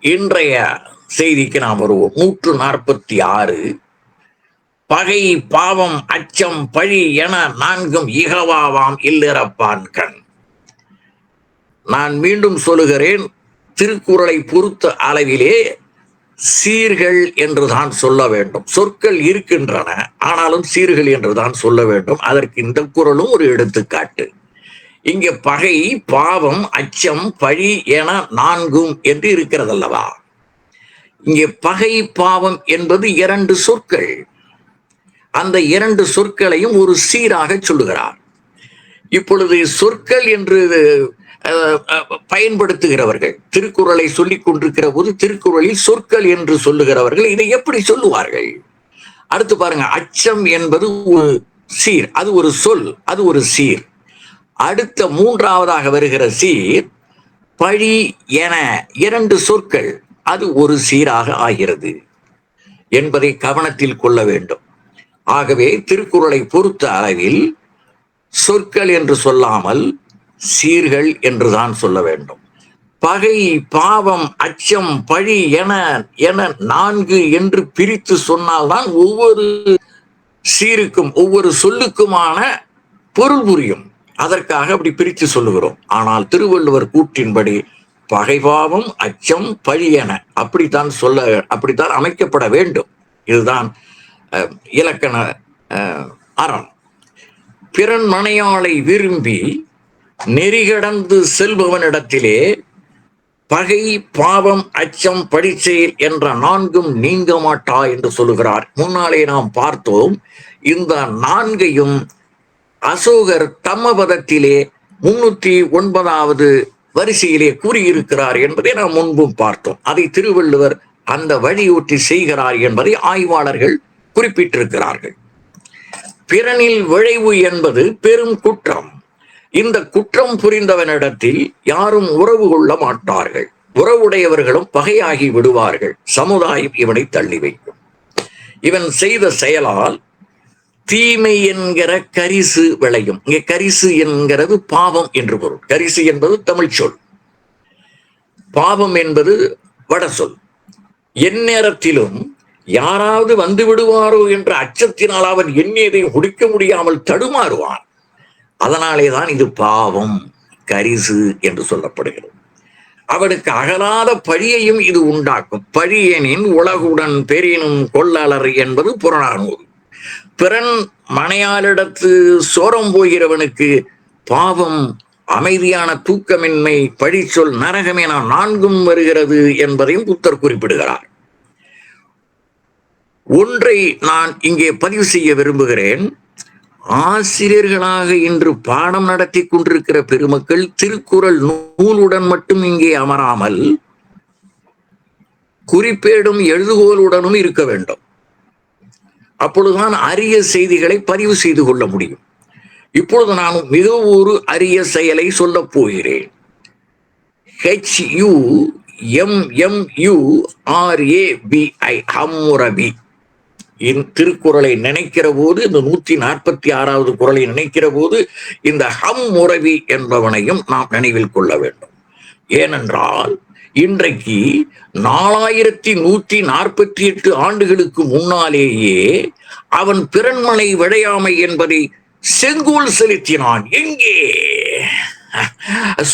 இன்றைய செய்திக்கு நாம் வருவோம். நூற்று நாற்பத்தி ஆறு. பகை பாவம் அச்சம் பழி என நான்கும் இகவாவாம் இல்லிறப்பான் கண். நான் மீண்டும் சொல்லுகிறேன் திருக்குறளை பொறுத்த அளவிலே சீர்கள் என்றுதான் சொல்ல வேண்டும். சொற்கள் இருக்கின்றன ஆனாலும் சீர்கள் என்றுதான் சொல்ல வேண்டும். அதற்கு இந்த குறளும் ஒரு எடுத்துக்காட்டு. இங்கே பகை பாவம் அச்சம் பழி என நான்கும் என்று இருக்கிறதல்லவா? இங்கே பகை பாவம் என்பது இரண்டு சொற்கள். அந்த இரண்டு சொற்களையும் ஒரு சீராக சொல்லுகிறார். இப்பொழுது சொற்கள் என்று பயன்படுத்துகிறவர்கள் திருக்குறளை சொல்லிக் கொண்டிருக்கிற போது திருக்குறளில் சொற்கள் என்று சொல்லுகிறவர்கள் இதை எப்படி சொல்லுவார்கள்? அடுத்து பாருங்க அச்சம் என்பது ஒரு சீர் அது ஒரு சொல் அது ஒரு சீர். அடுத்த மூன்றாவதாக வருகிற சீர் பழி என இரண்டு சொற்கள். அது ஒரு சீராக ஆகிறது என்பதை கவனத்தில் கொள்ள வேண்டும். ஆகவே திருக்குறளை பொறுத்த அளவில் சொற்கள் என்று சொல்லாமல் சீர்கள் என்றுதான் சொல்ல வேண்டும். பகை பாவம் அச்சம் பழி என என நான்கு என்று பிரித்து சொன்னால்தான் ஒவ்வொரு சீருக்கும் ஒவ்வொரு சொல்லுக்குமான பொருள் புரியும். அதற்காக அப்படி பிரித்து சொல்லுகிறோம். ஆனால் திருவள்ளுவர் கூற்றின்படி பகைபாவம் அச்சம் பழி என அப்படித்தான் சொல்ல அப்படித்தான் அமைக்கப்பட வேண்டும். இதுதான் இலக்கண அறம். பிறன் மனையாளை விரும்பி நெறிகடந்து செல்பவனிடத்திலே பகை பாவம் அச்சம் படிச்செயல் என்ற நான்கும் நீங்க மாட்டா என்று சொல்லுகிறார். முன்னாலே நாம் பார்த்தோம் இந்த நான்கையும் அசோகர் தம்மபதத்திலே முன்னூற்றி ஒன்பதாவது வரிசையிலே கூறியிருக்கிறார் என்பதை நாம் முன்பும் பார்த்தோம். அதை திருவள்ளுவர் அந்த வழியூட்டி செய்கிறார் என்பதை ஆய்வாளர்கள் குறிப்பிட்டிருக்கிறார்கள். பிறனில் விளைவு என்பது பெரும் குற்றம். இந்த குற்றம் புரிந்தவனிடத்தில் யாரும் உறவு கொள்ள மாட்டார்கள். உறவுடையவர்களும் பகையாகி விடுவார்கள். சமுதாயம் இவனை தள்ளி வைக்கும். இவன் செய்த செயலால் தீமை என்கிற கரிசு விளையும். இங்கே கரிசு என்கிறது பாவம் என்று பொருள். கரிசு என்பது தமிழ் சொல். பாவம் என்பது வட சொல். எந்நேரத்திலும் யாராவது வந்து விடுவாரோ என்ற அச்சத்தினால் அவன் எண்ணியதை முடிக்க முடியாமல் தடுமாறுவான். அதனாலே தான் இது பாவம் கரிசு என்று சொல்லப்படுகிறது. அவனுக்கு அகலாத பழியையும் இது உண்டாக்கும். பழியனின் உலகுடன் பெரினும் கொள்ளலர் என்பது புறநானூறு. பிறன் மனையாளிடத்து சோரம் போகிறவனுக்கு பாவம் அமைதியான தூக்கமின்மை பழிச்சொல் நான் நான்கும் வருகிறது என்பதையும் புத்தர் குறிப்பிடுகிறார். ஒன்றை நான் இங்கே பதிவு செய்ய விரும்புகிறேன். ஆசிரியர்களாக இன்று பாடம் நடத்தி கொண்டிருக்கிற பெருமக்கள் திருக்குறள் நூலுடன் மட்டும் இங்கே அமராமல் குறிப்பேடும் எழுதுகோலுடனும் இருக்க வேண்டும். அப்பொழுதுதான் அரிய செய்திகளை பதிவு செய்து கொள்ள முடியும். இப்பொழுது நான் மிக ஒரு அரிய செயலை சொல்லப் போகிறேன். H U M M R A Hammurabi இன் திருக்குறளை நினைக்கிற போது இந்த நூத்தி நாற்பத்தி ஆறாவது குறளை நினைக்கிற போது இந்த ஹம் முரவி என்பவனையும் நாம் நினைவில் கொள்ள வேண்டும். ஏனென்றால் இன்றைக்கு நாலாயிரத்தி நூத்தி நாற்பத்தி எட்டு ஆண்டுகளுக்கு முன்னாலேயே அவன் பிறன்மனை விளையாமை என்பதை செங்கோல் செலுத்தினான். எங்கே?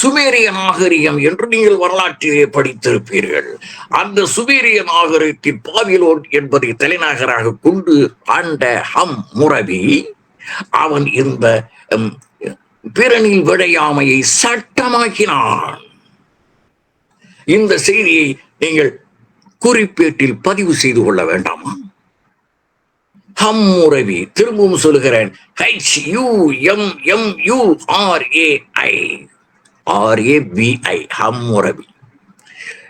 சுமேரிய நாகரிகம் என்று நீங்கள் வரலாற்றிலே படித்திருப்பீர்கள். அந்த சுமேரிய நாகரிகத்தின் பாவிலோன் என்பதை தலைநகராக கொண்டு ஆண்ட ஹம் முரவி அவன் இந்த பிறனில் விளையாமையை சட்டமாக்கினான். இந்த செய்தியை நீங்கள் குறிப்பேட்டில் பதிவு செய்து கொள்ள வேண்டாமா? ஹம் உறவி திரும்பவும் சொல்லுகிறேன். H U M M U R A I R A P I Hammurabi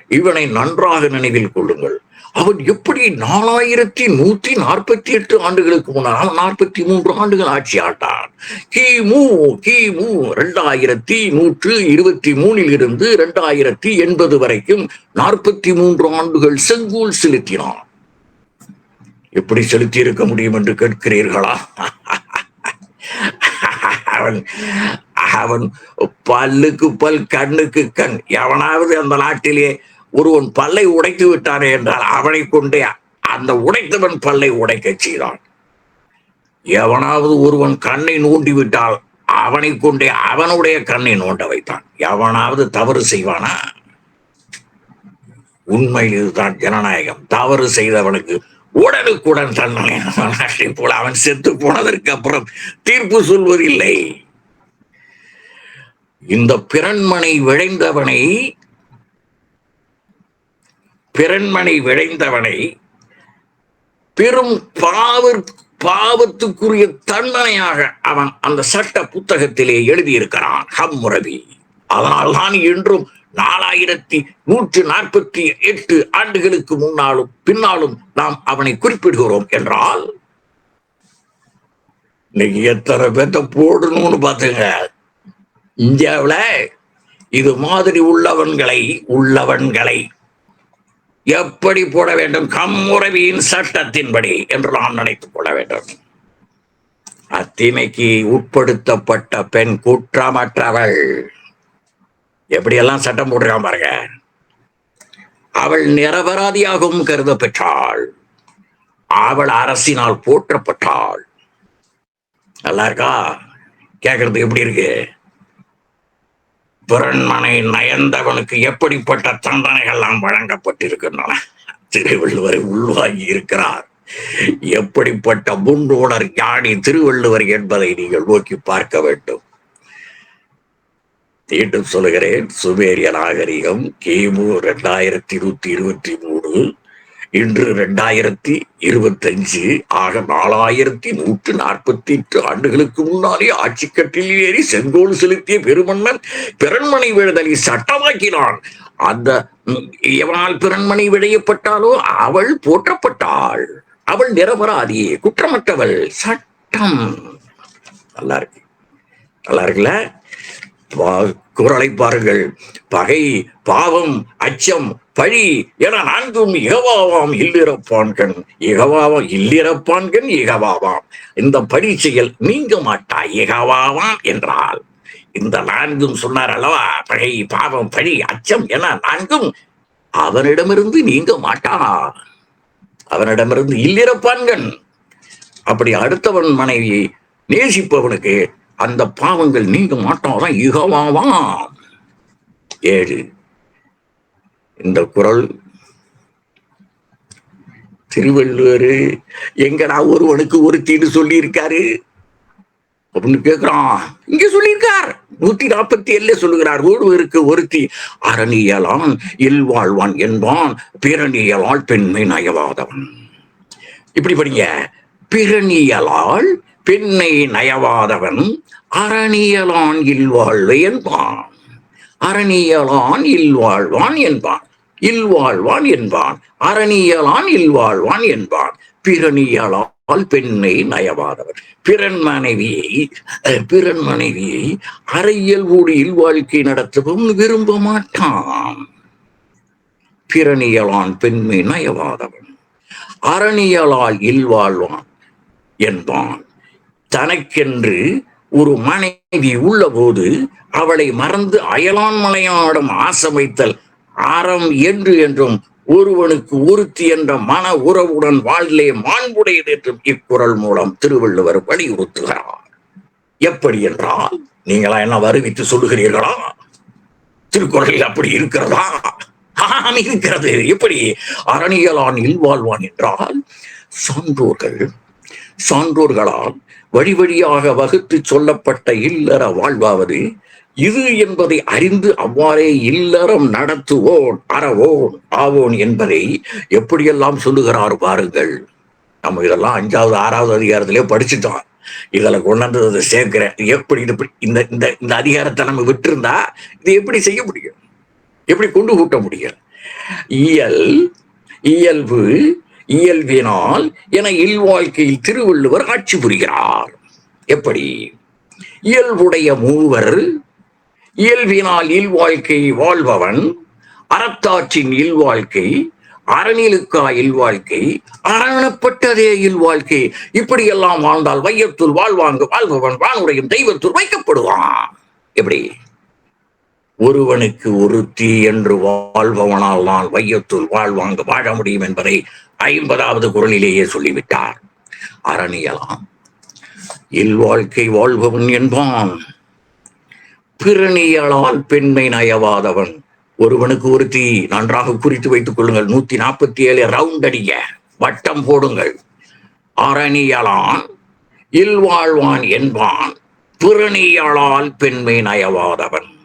இவனை நன்றாக நினைவில் கொள்ளுங்கள். அவன் எப்படி நாலாயிரத்தி நூத்தி நாற்பத்தி எட்டு ஆண்டுகளுக்கு முன்னால் நாற்பத்தி மூன்று ஆண்டுகள் ஆட்சி ஆட்டான். கிமு கிமு ரெண்டாயிரத்தி நூற்று இருபத்தி மூணில் இருந்து ரெண்டாயிரத்தி எண்பது வரைக்கும் நாற்பத்தி மூன்று ஆண்டுகள் செங்கோல் செலுத்தினான். எப்படி செலுத்தி இருக்க முடியும் என்று கேட்கிறீர்களா? அவன் அவன் பல்லுக்கு பல் கண்ணுக்கு கண். எவனாவது அந்த நாட்டிலே ஒருவன் பல்லை உடைத்து விட்டானே என்றால் அவனை கொண்டே அந்த உடைத்தவன் பல்லை உடைக்கச் செய்தான். எவனாவது ஒருவன் கண்ணை நோண்டி விட்டால் அவனை கொண்டே அவனுடைய கண்ணை நோண்ட வைத்தான். எவனாவது தவறு செய்வானா? உண்மையில் இதுதான் ஜனநாயகம். தவறு செய்தவனுக்கு உடனுக்குடன் தண்டனை போல அவன் செத்து போனதற்கு அப்புறம் தீர்ப்பு சொல்வதில்லை. இந்த பிறன்மனை விளைந்தவனை பிறன்மனை விளைந்தவனை பெரும் பாவர் பாவத்துக்குரிய தண்டனையாக அவன் அந்த சட்ட புத்தகத்திலே எழுதியிருக்கிறான். ஹம்முரபி அதனால்தான் இன்றும் நாலாயிரத்தி நூற்று நாற்பத்தி எட்டு ஆண்டுகளுக்கு முன்னாலும் பின்னாலும் நாம் அவனை குறிப்பிடுகிறோம் என்றால் இன்னைக்கு எத்தனை பேர்த்த போடணும்னு பாத்துங்க இந்தியாவில இது மாதிரி உள்ளவன்களை உள்ளவன்களை எப்படி போட வேண்டும்? கம்முறவியின் சட்டத்தின்படி என்று நாம் நினைத்துக் கொள்ள வேண்டும். அத்தீமைக்கு உட்படுத்தப்பட்ட பெண் குற்றமற்றவள். எப்படியெல்லாம் சட்டம் போட்டிருக்கான் பாருங்க. அவள் நிரபராதியாகவும் கருத பெற்றாள் அவள் அரசினால் போற்றப்பட்டாள். நல்லா இருக்கா? கேக்குறது எப்படி இருக்கு? பிறன்மனை நயந்தவனுக்கு எப்படிப்பட்ட தண்டனைகள்லாம் வழங்கப்பட்டிருக்கின்றன? திருவள்ளுவரை உள்வாங்கி இருக்கிறார். எப்படிப்பட்ட முன்னோடர் ஞானி திருவள்ளுவர் என்பதை நீங்கள் நோக்கி பார்க்க வேண்டும். மீண்டும் சொல்லுகிறேன் சுமேரிய நாகரிகம் கிமு ரெண்டாயிரத்தி நூத்தி இருபத்தி மூணு இன்று ரெண்டாயிரத்தி இருபத்தஞ்சு ஆக நாலாயிரத்தி நூற்று நாற்பத்தி எட்டு ஆண்டுகளுக்கு முன்னாலே ஆட்சி கட்டில் ஏறி செங்கோல் செலுத்திய பெருமன்னன் பிறன்மனை விழுதலை சட்டமாக்கினான். அந்த எவனால் பிறன்மனை விழையப்பட்டாலோ அவள் போற்றப்பட்டாள். அவள் நிரபராதி குற்றமற்றவள். சட்டம். நல்லா இருக்கு. நல்லா இருக்குல்ல? குரலை பாருங்கள். பகை பாவம் அச்சம் பழி என நான்கும் இகவாவாம் இல்லிறப்பான்கண் இகவாவாம் இல்லிறப்பான்கண் இகவாவாம். இந்த பழி செயல் நீங்க மாட்டா இகவாவாம் என்றால். இந்த நான்கும் சொன்னார் அல்லவா? பகை பாவம் பழி அச்சம் என நான்கும் அவனிடமிருந்து நீங்க மாட்டா. அவனிடமிருந்து இல்லிறப்பான்கண் அப்படி அடுத்தவன் மனைவியை நேசிப்பவனுக்கு அந்த பாவங்கள் நீங்க மாட்டாதான் இகவாவாம். ஏழு. இந்த குரல் திருவள்ளுவர் எங்கடா ஒருவனுக்கு ஒருத்தின்னு சொல்லி இருக்காரு அப்படின்னு கேக்குறான். இங்க சொல்லியிருக்கார். நூத்தி நாற்பத்தி ஏழுல சொல்லுகிறார் ஒருவருக்கு ஒருத்தி அரணியலான் இல்வாழ்வான் என்பான் பிறனியலால் பெண்மை நயவாதவன். இப்படி படிங்க. பிறனியலால் பெண்ணை நயவாதவன் அரணியலான் இல்வாழ்வை என்பான். அரணியலான் இல்வாழ்வான் என்பான். இல்வாழ்வான் என்பான். அரணியலான் இல்வாழ்வான் என்பான். பிறனியலால் பெண்ணை நயவாதவன் பிறன் மனைவியை பிறன் மனைவியை அறையல் ஊடியில் வாழ்க்கை நடத்தவும் விரும்ப மாட்டான். பிறனியலான் பெண்மை நயவாதவன். அரணியலால் இல்வாழ்வான் என்பான். தனக்கென்று ஒரு மனைவி உள்ளபோது அவளை மறந்து அயலான் மலையாடும் ஆசமைத்தல் அறம் என்று என்றும் ஒருவனுக்கு ஒருத்தி என்ற மன உறவுடன் வாழ்லே மாண்புடையது என்றும் இக்குறள் மூலம் திருவள்ளுவர் வலியுறுத்துகிறார். எப்படி என்றால் நீங்களா என்ன வருவித்து சொல்லுகிறீர்களா? திருக்குறளில் அப்படி இருக்கிறதா? ஆம் இருக்கிறது. எப்படி? அரணியலான் இல்வாழ்வான் என்றால் சான்றோர்கள் சான்றோர்களால் வழி வழியாக வகுத்து சொல்லப்பட்ட இல்லற வாழ்வாவது இது என்பதை அறிந்து அவ்வாறே இல்லறம் நடத்துவோன் அறவோன் ஆவோன் என்பதை எப்படியெல்லாம் சொல்லுகிறார் பாருங்கள். நம்ம இதெல்லாம் அஞ்சாவது ஆறாவது அதிகாரத்திலே படிச்சுட்டோம். இதில் கொண்டாந்து அதை சேர்க்கிறேன் எப்படி இது இப்படி- இந்த இந்த இந்த அதிகாரத்தை நம்ம விட்டிருந்தா இது எப்படி செய்ய முடியும்? எப்படி கொண்டு கூட்ட முடியும்? இயல் இயல்பு இயல்பினால் என இல்வாழ்க்கையில் திருவள்ளுவர் ஆட்சி புரிகிறார். எப்படி? இயல்புடைய மூவர் இயல்பினால் இல்வாழ்க்கை வாழ்பவன் அறத்தாற்றின் இல்வாழ்க்கை அறநிலுக்கா இல்வாழ்க்கை அரணப்பட்டதே இல்வாழ்க்கை இப்படியெல்லாம் வாழ்ந்தால் வையத்துள் வாழ்வாங்கு வாழ்பவன் வானுடையும் தெய்வத்துள் வைக்கப்படுவான். எப்படி? ஒருவனுக்கு ஒருத்தி என்று வாழ்பவனால் நான் வையத்துள் வாழ்வாங்க வாழ முடியும் என்பதை ஐம்பதாவது குரலிலேயே சொல்லிவிட்டார். அரணியலாம் இல்வாழ்க்கை வாழ்பவன் என்பான். பிறணியலால் பெண்மை நயவாதவன். ஒருவனுக்கு ஒருத்தி நன்றாக குறித்து வைத்துக் கொள்ளுங்கள். நூத்தி நாற்பத்தி ஏழு ரவுண்ட் அடிய வட்டம் போடுங்கள். அரணியலான் இல்வாழ்வான் என்பான். பிறணியலால் பெண்மை நயவாதவன்.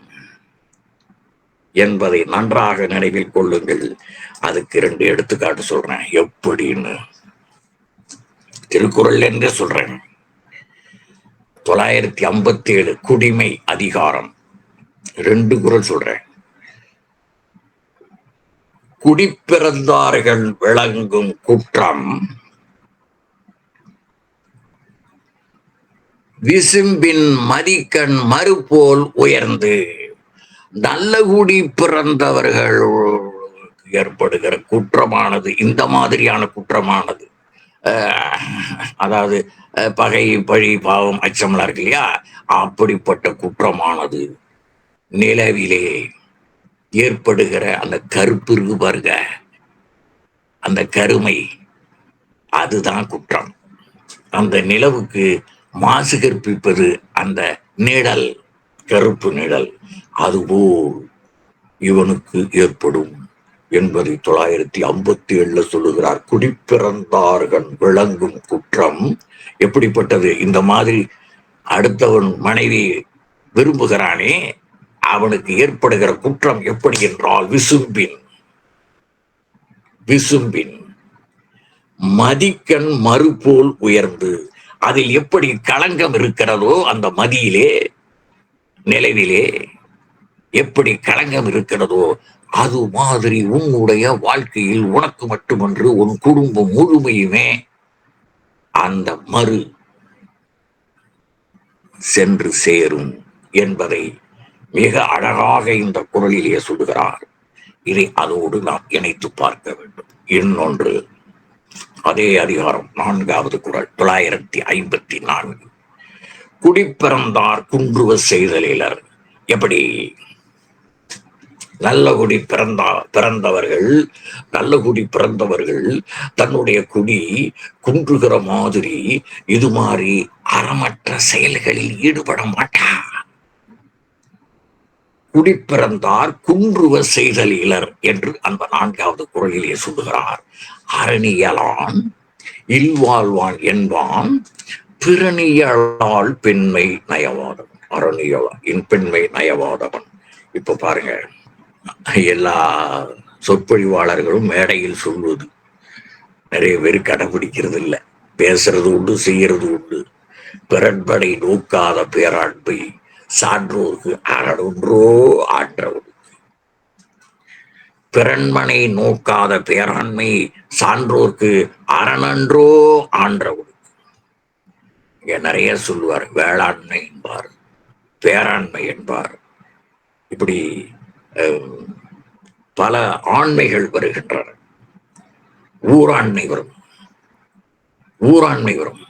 என்பதை நன்றாக நினைவில் கொள்ளுங்கள். அதுக்கு ரெண்டு எடுத்துக்காட்டு சொல்றேன். எப்படின்னு? திருக்குறள் என்று சொல்றேன். தொள்ளாயிரத்தி ஐம்பத்தி ஏழு குடிமை அதிகாரம். ரெண்டு குரல் சொல்றேன். குடிப்பிறந்தார்கள் விளங்கும் குற்றம். விசும்பின் மதிக்கண் மறுபோல் உயர்ந்து. நல்ல குடி பிறந்தவர்கள் ஏற்படுகிற குற்றமானது இந்த மாதிரியான குற்றமானது. அதாவது பகை பழி பாவம் அச்சம்லாம் இருக்கு இல்லையா? அப்படிப்பட்ட குற்றமானது நிலவிலே ஏற்படுகிற அந்த கருப்பு இருக்கு பாருங்க. அந்த கருமை அதுதான் குற்றம். அந்த நிலவுக்கு மாசு கற்பிப்பது அந்த நிழல் கருப்பு நிழல் அதுபோல் இவனுக்கு ஏற்படும் என்பதை தொள்ளாயிரத்தி ஐம்பத்தி ஏழுல சொல்லுகிறார். குடிப்பிறந்தார்கள் விளங்கும் குற்றம் எப்படிப்பட்டது? இந்த மாதிரி அடுத்தவன் மனைவி விரும்புகிறானே அவனுக்கு ஏற்படுகிற குற்றம் எப்படி என்றால் விசும்பின். விசும்பின். மதிக்கண் மறுபோல் உயர்ந்து அதில் எப்படி களங்கம் இருக்கிறதோ அந்த மதியிலே நிலவிலே எப்படி களங்கம் இருக்கிறதோ அது மாதிரி உன்னுடைய வாழ்க்கையில் உனக்கு மட்டுமன்று உன் குடும்பம் முழுமையுமே அந்த மறு சென்று சேரும் என்பதை மிக அழகாக இந்த குரலிலே சொல்லுகிறார். இதை அதோடு நாம் இணைத்து பார்க்க வேண்டும். இன்னொன்று அதே அதிகாரம் நான்காவது குரல் தொள்ளாயிரத்தி ஐம்பத்தி நான்கு. குடிப்பிறந்தார் குன்றுவ செய்தலிலர். எப்படி? நல்ல குடி பிறந்தா பிறந்தவர்கள் நல்ல குடி பிறந்தவர்கள் தன்னுடைய குடி குன்றுகிற மாதிரி இது மாதிரி அறமற்ற செயல்களில் ஈடுபட மாட்டார் குடிப்பிறந்தார் குன்றுவ செய்தல் இலர் என்று அந்த நான்காவது குரலிலே சொல்லுகிறார். அரணியலான் இல்வாழ்வான் என்பான் பிறனியலால் பெண்மை நயவாதவன். அரணியலான் இன் பெண்மை நயவாதவன். இப்ப பாருங்க. எல்லா சொற்பொழிவாளர்களும் மேடையில் சொல்வது. நிறைய பேர் கடைபிடிக்கிறது இல்லை பேசுறது உண்டு செய்யறது உண்டு. பிறன்படை நோக்காத பேராண்மை சான்றோருக்கு அகடொன்றோ ஆற்றவனுக்கு பிறன்மனை நோக்காத பேராண்மை சான்றோர்க்கு அரணன்றோ ஆன்றவனுக்கு இங்க நிறைய சொல்லுவார் வேளாண்மை என்பார் பேராண்மை என்பார். இப்படி பல ஆண்மைகள் வருகின்றன. ஊராண்மை வரும். ஊராண்மை வரும்.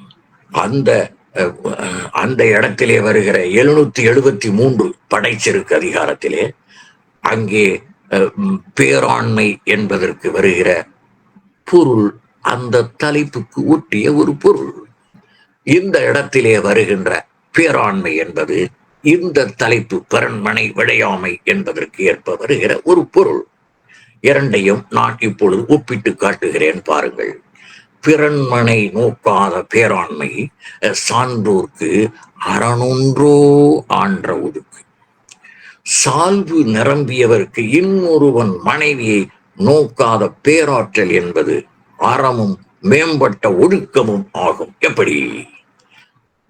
அந்த அந்த இடத்திலே வருகிற எழுநூத்தி எழுபத்தி மூன்று படைச்செருக்கு அதிகாரத்திலே அங்கே அஹ், பேராண்மை என்பதற்கு வருகிற பொருள் அந்த தலைப்புக்கு ஒட்டிய ஒரு பொருள். இந்த இடத்திலே வருகின்ற பேராண்மை என்பது இந்த தலைப்பு பரண்மனை விளையாமை என்பதற்கு ஏற்ப வருகிற ஒரு பொருள். இரண்டையும் நான் இப்பொழுது ஒப்பிட்டு காட்டுகிறேன் பாருங்கள். பிறன்மனை நோக்காத பேராண்மை சான்றோர்க்கு அறனொன்றோ ஆன்ற ஒதுக்கு. சால்வு நிரம்பியவர்க்கு இன்னொருவன் மனைவியை நோக்காத பேராற்றல் என்பது அறமும் மேம்பட்ட ஒழுக்கமும் ஆகும். எப்படி?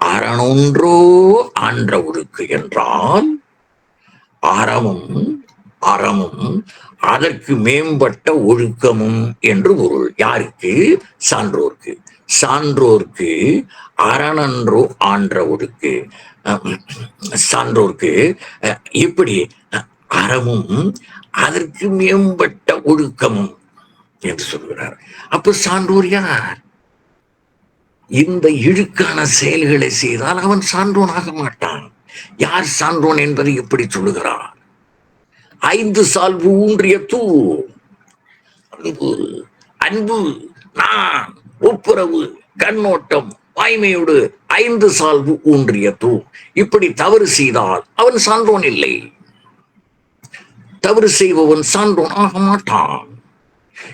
அறனொன்றோ ஆன்ற ஒழுக்கு என்றால் அறமும் அறமும் அதற்கு மேம்பட்ட ஒழுக்கமும் என்று பொருள். யாருக்கு? சான்றோர்க்கு. சான்றோர்க்கு அரணன்றோ ஆன்ற ஒழுக்கு. சான்றோர்க்கு அஹ், இப்படி அஹ், அறமும் அதற்கு மேம்பட்ட ஒழுக்கமும் என்று சொல்கிறார். அப்ப சான்றோர் யார்? இந்த இழுக்கான செயல்களை செய்தால் அவன் சான்றோனாக மாட்டான். யார் சான்றோன் என்பதை எப்படி சொல்லுகிறார் ஐந்து சால்வு ஊன்றிய தூ அன்பு அன்பு நான் ஒப்புரவு கண்ணோட்டம் வாய்மையோடு ஐந்து சால்வு ஊன்றிய தூ. இப்படி தவறு செய்தால் அவன் சான்றோன் இல்லை. தவறு செய்பவன் சான்றோன் ஆக மாட்டான்.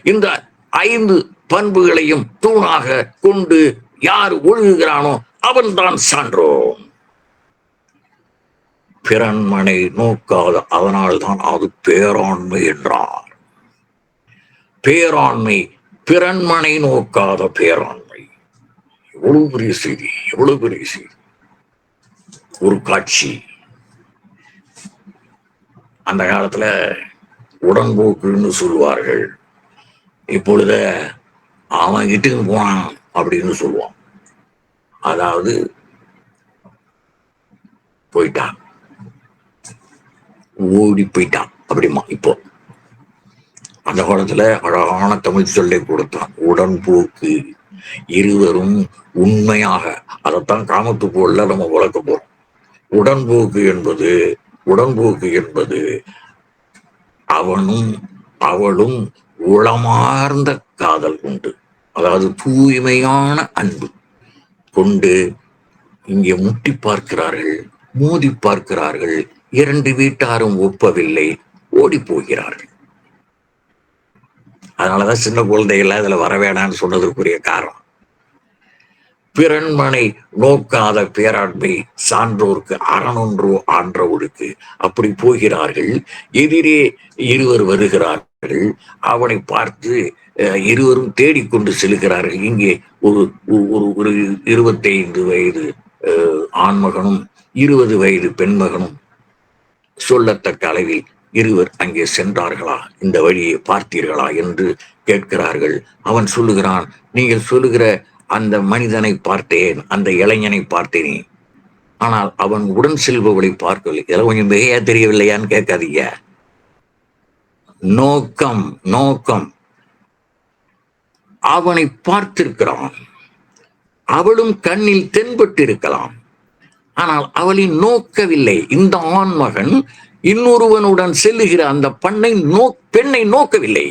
இந்த ஐந்து பண்புகளையும் தூணாக கொண்டு யார் ஒழுகுகிறானோ அவன்தான் சான்றோம் பிறன்மனை நோக்காத அதனால்தான் அது பேராண்மை என்றார். பேராண்மை பிறன்மனை நோக்காத பேராண்மை. எவ்வளவு பெரிய செய்தி எவ்வளவு பெரிய செய்தி. ஒரு காட்சி. அந்த காலத்துல உடன்போக்குன்னு சொல்லுவார்கள். இப்பொழுது அவன் கிட்டு போனான். அப்படின்னு சொல்லுவான் அதாவது போயிட்டான். ஓடி போயிட்டான் அப்படிமா இப்போ. அந்த காலத்துல அழகான தமிழ் சொல்லை கொடுத்தான். உடன்போக்கு இருவரும் உண்மையாக. அதைத்தான் காமத்து போல நம்ம வளர்க்க போறோம். உடன்போக்கு என்பது உடன்போக்கு என்பது அவனும் அவளும் உளமார்ந்த காதல் உண்டு. அதாவது தூய்மையான அன்பு கொண்டு இங்கே முட்டி பார்க்கிறார்கள் மோதி பார்க்கிறார்கள். இரண்டு வீட்டாரும் ஒப்பவில்லை ஓடி போகிறார்கள். அதனாலதான் சின்ன குழந்தைகள் அதுல வர வேணாம்னு சொன்னதற்குரிய காரணம். பிறன்மனை நோக்காத பேராண்மை சான்றோர்க்கு அறனொன்றோ ஆன்றவருக்கு அப்படி போகிறார்கள் எதிரே இருவர் வருகிறார்கள். அவனை பார்த்து இருவரும் தேடிக்கொண்டு செல்கிறார்கள். இங்கே ஒரு ஒரு ஒரு இருபத்தைந்து வயது அஹ், ஆண்மகனும் இருபது வயது பெண்மகனும் சொல்லத்தக்க அளவில் இருவர் அங்கே சென்றார்களா? இந்த வழியை பார்த்தீர்களா என்று கேட்கிறார்கள். அவன் சொல்லுகிறான் நீங்கள் சொல்லுகிற அந்த மனிதனை பார்த்தேன் அந்த இளைஞனை பார்த்தேனே. ஆனால் அவன் உடன் செல்பவளை பார்க்கவில்லை. இதெல்லாம் கொஞ்சம் மிகையா தெரியவில்லையான்னு கேட்காதீங்க. நோக்கம் நோக்கம். அவனை பார்த்திருக்கிறான். அவளும் கண்ணில் தென்பட்டிருக்கலாம். ஆனால் அவளை நோக்கவில்லை. இந்த ஆண்மகன் இன்னொருவனுடன் செல்லுகிற அந்த பண்ணை நோ பெண்ணை நோக்கவில்லை.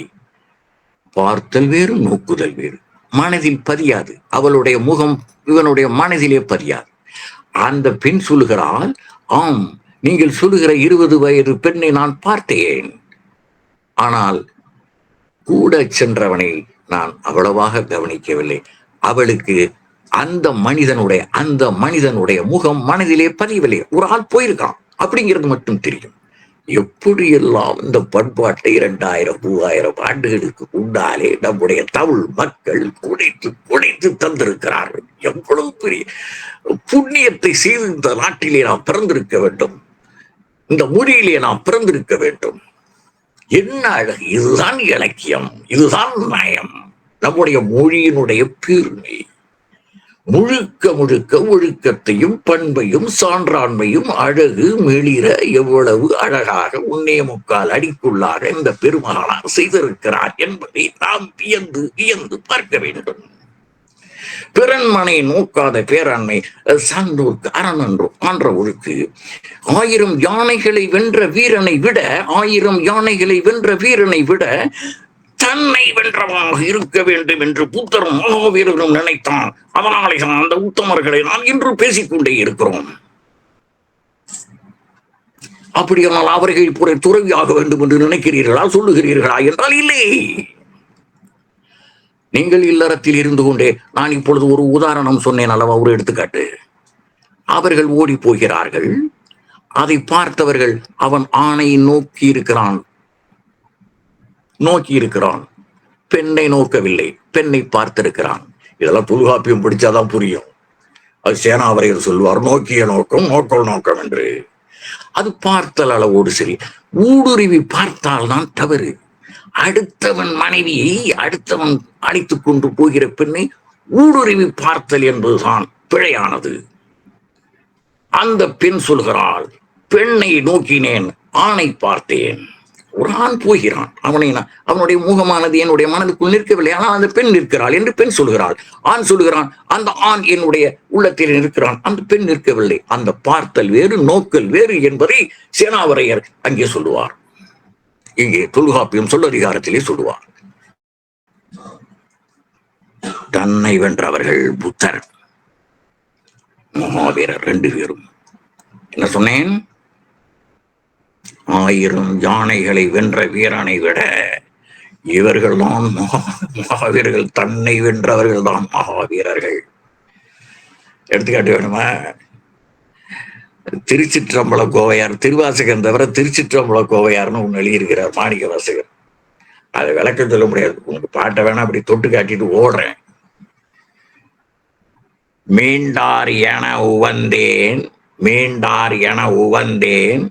பார்த்தல் வேறு நோக்குதல் வேறு. மனதில் பதியாது. அவளுடைய முகம் இவனுடைய மனதிலே பதியாது. அந்த பெண் சொல்லுகிறாள் ஆம் நீங்கள் சொல்லுகிற இருபது வயது பெண்ணை நான் பார்த்தேன். ஆனால் கூட சென்றவனை நான் அவ்வளவாக கவனிக்கவில்லை. அவளுக்கு அந்த மனிதனுடைய அந்த மனிதனுடைய முகம் மனதிலே பதியவில்லை. ஒரு ஆள் போயிருக்கான். அப்படிங்கிறது மட்டும் தெரியும். எப்படியெல்லாம் இந்த பண்பாட்டை இரண்டாயிரம் மூவாயிரம் ஆண்டுகளுக்கு முன்னாலே நம்முடைய தமிழ் மக்கள் குடைத்து குடைத்து தந்திருக்கிறார்கள். எவ்வளவு பெரிய புண்ணியத்தை செய்து இந்த நாட்டிலே நாம் பிறந்திருக்க வேண்டும். இந்த மொழியிலே நாம் பிறந்திருக்க வேண்டும். என்ன அழகு? இதுதான் இலக்கியம் இதுதான் நயம். நம்முடைய மொழியினுடைய பீர்மை. முழுக்க முழுக்க ஒழுக்கத்தையும் பண்பையும் சான்றாண்மையும் அழகு மெளிர எவ்வளவு அழகாக உன்னே முக்கால் அடிக்குள்ளாக இந்த பெருமகனார் செய்திருக்கிறார் என்பதை நாம் வியந்து வியந்து பார்க்க வேண்டும். பிறன்மனை நோக்காத பேராண்மை சான்றோர்க்கு அரணன்றோ ஆன்ற ஒழுக்கு. ஆயிரம் யானைகளை வென்ற வீரனை விட ஆயிரம் யானைகளை வென்ற வீரனை விட தன்னை வென்றவனாக இருக்க வேண்டும் என்று புத்தரும் மகாவீரரும் நினைத்தான். அதனாலே தான் அந்த உத்தமர்களை நாம் இன்று பேசிக்கொண்டே இருக்கிறோம். அப்படியானால் அவர்கள் இப்போ துறவியாக வேண்டும் என்று நினைக்கிறீர்களா? சொல்லுகிறீர்களா? என்றால் இல்லை. நீங்கள் இல்லறத்தில் இருந்து கொண்டே நான் இப்பொழுது ஒரு உதாரணம் சொன்னேன் அல்லவா ஒரு எடுத்துக்காட்டு. அவர்கள் ஓடி போகிறார்கள். அதை பார்த்தவர்கள் அவன் ஆணை நோக்கி இருக்கிறான். நோக்கி இருக்கிறான். பெண்ணை நோக்கவில்லை. பெண்ணை பார்த்திருக்கிறான். இதெல்லாம் தொல்காப்பியம் படிச்சாதான் புரியும். அது சேனாவரையர் சொல்வார் நோக்கிய நோக்கம் நோக்கல் நோக்கம் என்று. அது பார்த்தல் அளவோடு சரி. ஊடுருவி பார்த்தால்தான் தவறு. அடுத்தவன் மனைவியை அடுத்தவன் அழைத்துக் கொண்டு போகிற பெண்ணை ஊடுருவி பார்த்தல் என்பதுதான் பிழையானது. அந்த பெண் சொல்கிறாள் பெண்ணை நோக்கினேன் ஆணை பார்த்தேன். ஒரு ஆண் போகிறான். அவனை நான் அவனுடைய முகமானது என்னுடைய மனதுக்குள் நிற்கவில்லை. ஆனால் அந்த பெண் நிற்கிறாள் என்று பெண் சொல்கிறாள். ஆண் சொல்கிறான் அந்த ஆண் என்னுடைய உள்ளத்தில் நிற்கிறான். அந்த பெண் நிற்கவில்லை. அந்த பார்த்தல் வேறு நோக்கல் வேறு என்பதை சேனாவரையர் அங்கே சொல்லுவார். இங்கே தொல்காப்பியம் சொல்லதிகாரத்திலே சொல்லுவார். தன்னை வென்றவர்கள் புத்தர். மகாவீரர் ரெண்டு பேரும். என்ன சொன்னேன்? ஆயிரம் யானைகளை வென்ற வீரனை விட இவர்கள்தான் மகா மகாவீரர்கள். தன்னை வென்றவர்கள் தான் மகாவீரர்கள். எடுத்துக்காட்டு வேணுமா? திருச்சிற்றம்பல கோவையார் திருவாசகன் தவிர திருச்சிற்றம்பல கோவையார்னு ஒன்று எழுதியிருக்கிறார் மாணிக்க வாசகர். அதை விளக்கம் சொல்ல முடியாது. உனக்கு பாட்டை வேணா அப்படி தொட்டு காட்டிட்டு ஓடுறேன். மீண்டார் என உவந்தேன் மீண்டார் என உவந்தேன்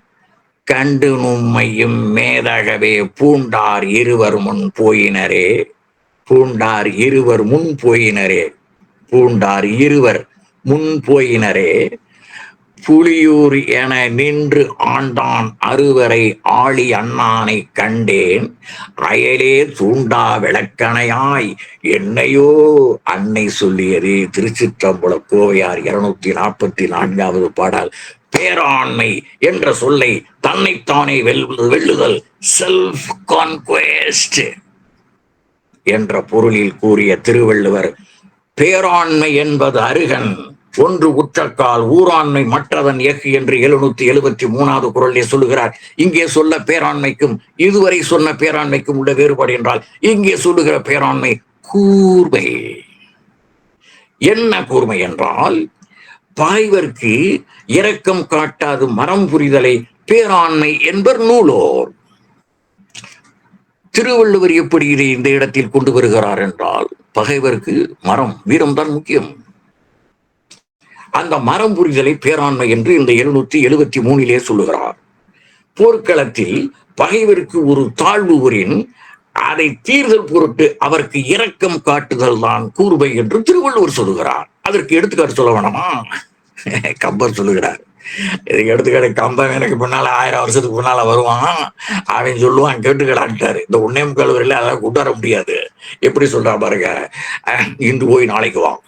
கண்டு நும்மையும் மேதகவே பூண்டார் இருவர் முன் போயினரே பூண்டார் இருவர் முன் போயினரே பூண்டார் இருவர் முன் போயினரே. புலியூர் என நின்று ஆண்டான் அறுவரை ஆளி அண்ணானை கண்டேன். அயலே தூண்டா விளக்கணையாய் என்னையோ அன்னை சொல்லியது. திருச்சிற்றம்பல கோவையார் இருநூத்தி நாற்பத்தி நான்காவது பாடல் பேராண்மை என்ற சொல்லை தன்னைத்தானே வெல்வது வெல்லுதல் செல்ஃப் கான்குவெஸ்ட் என்ற பொருளில் கூறிய திருவள்ளுவர் பேராண்மை என்பது அருகன் ஒன்று உற்றக்கால் ஊராண்மை மற்றதன் எஃகு என்று எழுநூத்தி எழுபத்தி மூணாவது குரலிலே சொல்லுகிறார். இங்கே சொல்ல பேராண்மைக்கும் இதுவரை சொன்ன பேராண்மைக்கும் உள்ள வேறுபாடு என்றால் இங்கே சொல்லுகிற பேராண்மை கூர்மை. என்ன கூர்மை என்றால் பாய்வர்க்கு இரக்கம் காட்டாது மரம் புரிதலை பேராண்மை என்பர் நூலோர். திருவள்ளுவர் எப்படி இதை இந்த இடத்தில் கொண்டு வருகிறார் என்றால் பகைவருக்கு மரம் வீரம்தான் முக்கியம். அந்த மரம் புரிதலை பேராண்மை என்று இந்த எழுநூற்றி எழுபத்தி மூணிலே சொல்லுகிறார். போர்க்களத்தில் பகைவருக்கு ஒரு தாழ்வு உரின் அதை தீர்தல் பொருட்டு அவருக்கு இரக்கம் காட்டுதல் தான் கூர்மை என்று திருவள்ளுவர் சொல்லுகிறார். அதற்கு எடுத்துக்காட்டு சொல்ல வேணாமா? கம்பர் சொல்லுகிறார். இதுக்கு எடுத்துக்காட்டு கம்பன் எனக்கு பின்னால ஆயிரம் வருஷத்துக்கு பின்னால வருவான். அவன் சொல்லுவான் கேட்டுக்கலான்ட்டாரு. இந்த உன்னே முக்கால் அதெல்லாம் கொண்டு வர முடியாது. எப்படி சொல்றா பாருங்க. அஹ், இன்று போய் நாளைக்கு வாங்க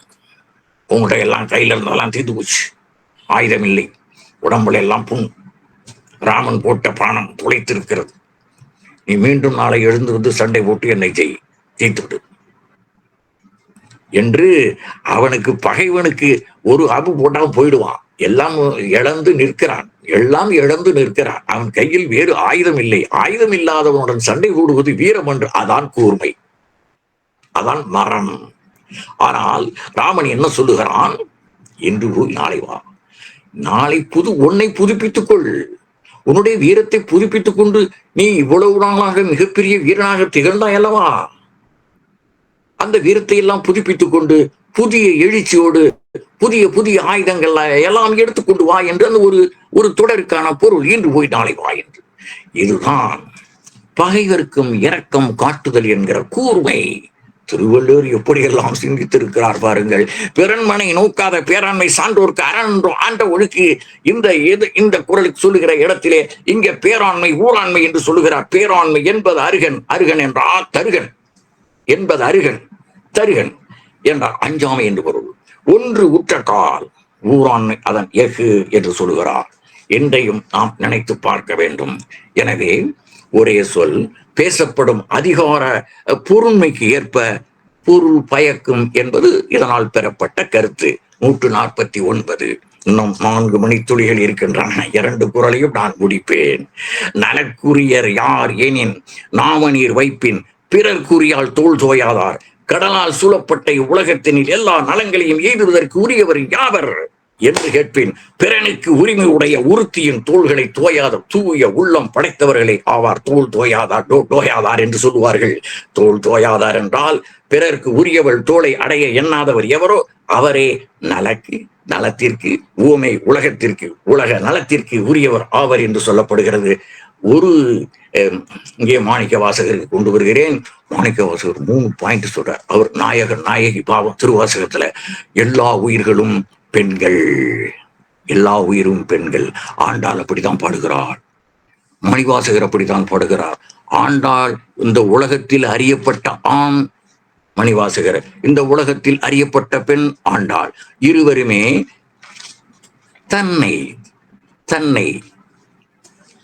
உங்கள்கிட்ட எல்லாம் கையில இருந்ததெல்லாம் தீர்ந்து போச்சு. ஆயுதம் இல்லை உடம்புல எல்லாம் புண். ராமன் போட்ட பானம் துளைத்திருக்கிறது. நீ மீண்டும் நாளை எழுந்து வந்து சண்டை போட்டு என்னை ஜெய். ஜெயித்து விடு என்று அவனுக்கு பகைவனுக்கு ஒரு அபு போட்டா போயிடுவான். எல்லாம் இழந்து நிற்கிறான். எல்லாம் இழந்து நிற்கிறான். அவன் கையில் வேறு ஆயுதம் இல்லை ஆயுதம் இல்லாதவனுடன் சண்டை போடுவது வீரம் என்று அதான் கூர்மை. அதான் மரம் ஆனால் ராமன் என்ன சொல்லுகிறான்? என்று போய் நாளை வா. நாளை புது உன்னை புதுப்பித்துக் கொள் உன்னுடைய வீரத்தை புதுப்பித்துக் கொண்டு நீ இவ்வளவு நாளாக மிகப்பெரிய வீரனாக திகழ்ந்தாய் அல்லவா? அந்த வீரத்தை எல்லாம் புதுப்பித்துக் கொண்டு புதிய எழுச்சியோடு புதிய புதிய ஆயுதங்கள் எல்லாம் எடுத்துக்கொண்டு வா என்று அந்த ஒரு ஒரு தொடருக்கான பொருள் இன்று போய் நாளை வா என்று. இதுதான் பகைவர்க்கும் இரக்கம் காட்டுதல் என்கிற கூர்மை. திருவள்ளுவர் எப்படியெல்லாம் சிந்தித்திருக்கிறார் பாருங்கள். பிறன்மனை நோக்காத பேராண்மை சான்றோருக்கு அரண்ன்றோ ஆண்ட ஒழுக்கு இந்த எது இந்த குரலுக்கு சொல்லுகிற இடத்திலே இங்க பேராண்மை ஊராண்மை என்று சொல்லுகிறார். பேராண்மை என்பது அருகன் அருகன் என்றால் தருகன். என்பது அருகன் தருகன் என்றார் அஞ்சாமை என்று பொருள். ஒன்று உற்றக்கால் ஊராண்மை அதன் எஃகு என்று சொல்லுகிறார். என்றையும் நாம் நினைத்து பார்க்க வேண்டும். எனவே ஒரே சொல் பேசப்படும் அதிகார பொருண்மைக்கு ஏற்ப பொருள் பயக்கும் என்பது இதனால் பெறப்பட்ட கருத்து. நூற்று நாற்பத்தி ஒன்பது. இன்னும் நான்கு மணித்துளிகள் இருக்கின்றன. இரண்டு குரலையும் நான் முடிப்பேன். நலக்குரியர் யார் எனின் நாமநீர் வைப்பின் பிறர் கூறியால் தோல் தோயாதார் கடலால் சூழப்பட்ட உலகத்தினில் எல்லா நலங்களையும் எய்துவதற்கு உரியவர் யாவர்? என்று கேட்பேன். பிறனுக்கு உரிமை உடைய உறுத்தியின் தோள்களை தோயாத தூய உள்ளம் படைத்தவர்களே ஆவார். தோல் தோயாதார் டோ தோயாதார் என்று சொல்லுவார்கள். தோல் தோயாதார் என்றால் பிறர்க்கு உரியவள் தோளை அடைய எண்ணாதவர் எவரோ அவரே நலக்கு நலத்திற்கு ஊமை உலகத்திற்கு உலக நலத்திற்கு உரியவர் ஆவர் என்று சொல்லப்படுகிறது. ஒரு அஹ், இங்கே மாணிக்க வாசகருக்கு கொண்டு வருகிறேன். மாணிக்க வாசகர் மூணு பாயிண்ட் சொல்றார். அவர் நாயகன் நாயகி பாவம் திருவாசகத்துல எல்லா உயிர்களும் பெண்கள். எல்லா உயிரும் பெண்கள். ஆண்டாள் அப்படித்தான் பாடுகிறார் மணிவாசகர் அப்படித்தான் பாடுகிறார். ஆண்டாள் இந்த உலகத்தில் அறியப்பட்ட ஆண் மணிவாசகர். இந்த உலகத்தில் அறியப்பட்ட பெண் ஆண்டாள். இருவருமே தன்னை தன்னை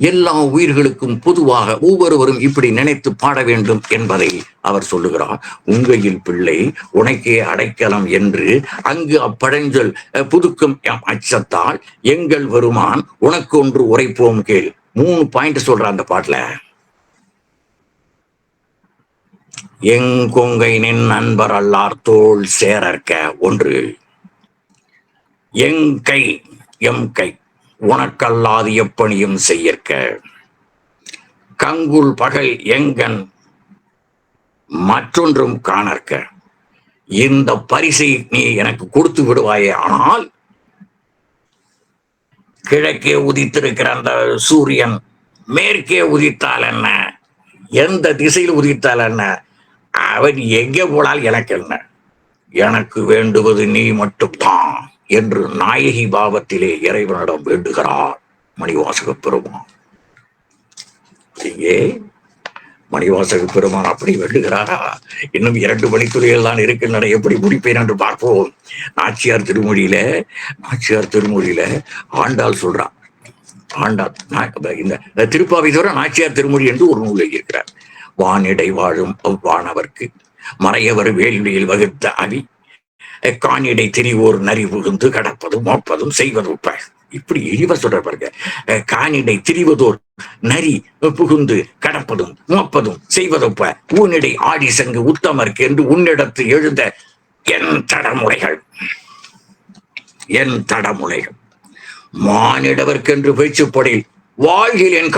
எல்லா உயிர்களுக்கும் பொதுவாக ஒவ்வொருவரும் இப்படி நினைத்து பாட வேண்டும் என்பதை அவர் சொல்லுகிறார். உங்கையில் பிள்ளை உனக்கே அடைக்கலம் என்று அங்கு அப்பழஞ்சொல் அஹ், புதுக்கும் எம் அச்சத்தால் எங்கள் வருமான் உனக்கு ஒன்று உரைப்போம் கேள். மூணு பாயிண்ட் சொல்ற அந்த பாட்டுல. எங்கொங்கைனின் நண்பர் அல்லார் தோல் சேரற்க ஒன்று. எங் கை எம் கை உனக்கல்லாது எப்பணியும் செய்யற்க. கங்குல் பகல் எங்கன் மற்றொன்றும் காணற்க. இந்த பரிசை நீ எனக்கு கொடுத்து விடுவாயே ஆனால் கிழக்கே உதித்திருக்கிற அந்த சூரியன் மேற்கே உதித்தால் என்ன? எந்த திசையில் உதித்தால் என்ன? அவன் எங்கே போனால் எனக்கு என்ன? எனக்கு வேண்டுவது நீ மட்டும்தான். என்று நாயகி பாவத்திலே இறைவனிடம் வேண்டுகிறார். மணிவாசக பெருமான். இங்கே மணிவாசக பெருமான் அப்படி வேண்டுகிறாரா? இன்னும் இரண்டு மணித்துறைகள் தான் இருக்கின்றன. எப்படி முடிப்பேன் என்று பார்ப்போம். நாச்சியார் திருமொழியில நாச்சியார் திருமொழியில ஆண்டாள் சொல்றான் ஆண்டாள் இந்த திருப்பாவை தவிர நாச்சியார் திருமொழி என்று ஒரு நூல் எழுதியிருக்கிறார். வானிடை வாழும் அவ்வானவர்க்கு மறையவர் வேள்வியில் வகுத்த அவி காணிடை திரிவோர் நரி புகுந்து கடப்பதும் மோப்பதும் செய்வதும் ப. இப்படி இழிவ சொல்ற பாருங்க. காணிடை திரிவதோர் நரி புகுந்து கடப்பதும் மோப்பதும் செய்வதொப்ப ஊனிடை ஆடி சங்கு உத்தமர்க்கு என்று உன்னிடத்து எழுந்த என் தடமுறைகள் என் தடமுறைகள் மானிடவர்க்கென்று பேச்சுப்படில் வாழ்கில் என்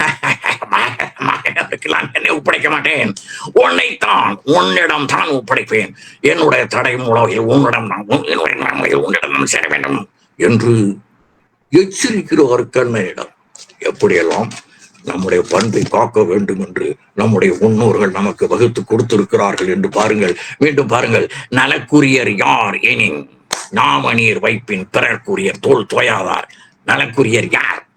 கண்டாய் என்னை ஒப்படைக்க மாட்டேன். உன்னைத்தான் உன்னிடம் தான் ஒப்படைப்பேன். என்னுடைய தடை மூலம் உன்னிடம் நான் என்னுடைய நன்மையில் உன்னிடம் நான் சேர வேண்டும் என்று எச்சரிக்கிறார் கண்ணனிடம். எப்படியெல்லாம் நம்முடைய பண்பை காக்க வேண்டும் என்று நம்முடைய முன்னோர்கள் நமக்கு வகுத்து கொடுத்திருக்கிறார்கள் என்று பாருங்கள். மீண்டும் பாருங்கள். நலக்குரியர் யார் எனின்? நாமநீர் வைப்பின் பிறர்க்குரியர் தோல் தோயாதார். நலக்குரியர் யார்?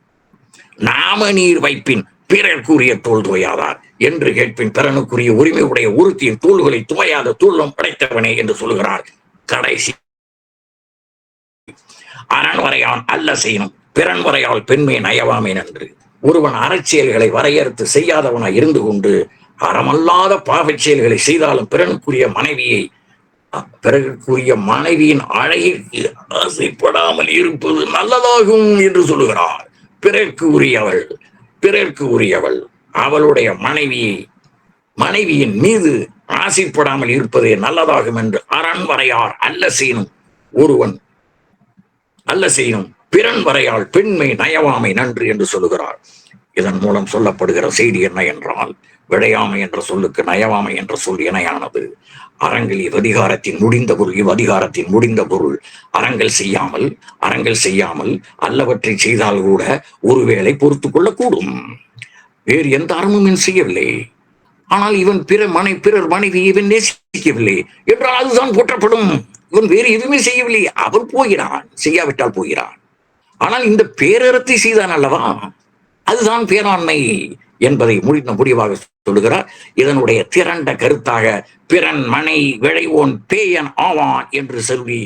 நாம நீர் வைப்பின் பிறர் கூறிய தோல் துவையாதார் என்று கேட்பின் பிறனுக்குரிய உரிமை உடைய உறுத்தியின் தூள்களை துவையாத தூள்ளம் படைத்தவனே என்று சொல்கிறார் கடைசி. அரண் வரையான் அல்ல செய்யணும். பிறன் வரையால் பெண்மை நயவாமே நன்று. ஒருவன் அறச்செயல்களை வரையறுத்து செய்யாதவனாய் இருந்து கொண்டு அறமல்லாத பாவச் செயல்களை செய்தாலும் பிறனுக்குரிய மனைவியை பிறகுக்குரிய மனைவியின் அழகிற்கு ஆசைப்படாமல் இருப்பது நல்லதாகும் என்று சொல்லுகிறார் பிறர்க்கு உரியவள் பிறர்க்கு உரியவள். அவளுடைய மனைவியை மனைவியின் மீது ஆசைப்படாமல் இருப்பதே நல்லதாகும் என்று அரண் வரையார் அல்ல செய்யணும் ஒருவன் அல்ல செய்யணும் பிறன் வரையால் பெண்மை நயவாமை நன்று என்று சொல்லுகிறார். இதன் மூலம் சொல்லப்படுகிற செய்தி என்ன என்றால் விடையாமை என்ற சொல்லுக்கு நயவாமை என்ற சொல் இணையானது. அறங்கள் இவ்வதிகாரத்தின் முடிந்த பொருள் இவ்வதிகாரத்தின் முடிந்த பொருள். அறங்கள் செய்யாமல் அறங்கள் செய்யாமல் அல்லவற்றை செய்தால் கூட ஒருவேளை பொறுத்து கொள்ளக்கூடும். வேறு எந்த அறமும் இவன் செய்யவில்லை. ஆனால் இவன் பிற மனை பிறர் மனைவி இவன் நேசிக்கவில்லை என்றால் அதுதான் போற்றப்படும். இவன் வேறு எதுவுமே செய்யவில்லை. அவன் போகிறான் செய்யாவிட்டால் போகிறான். ஆனால் இந்த பேரறத்தை செய்தான் அல்லவா? அதுதான் பேராண்மை என்பதை முடிந்த முடிவாக சொல்லுகிறார். இதனுடைய திரண்ட கருத்தாக பிறன் மனை விளைவோன் பேயன் ஆவான் என்று சொல்லி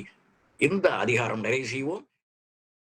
இந்த அதிகாரம் நிறைவு செய்வோம்.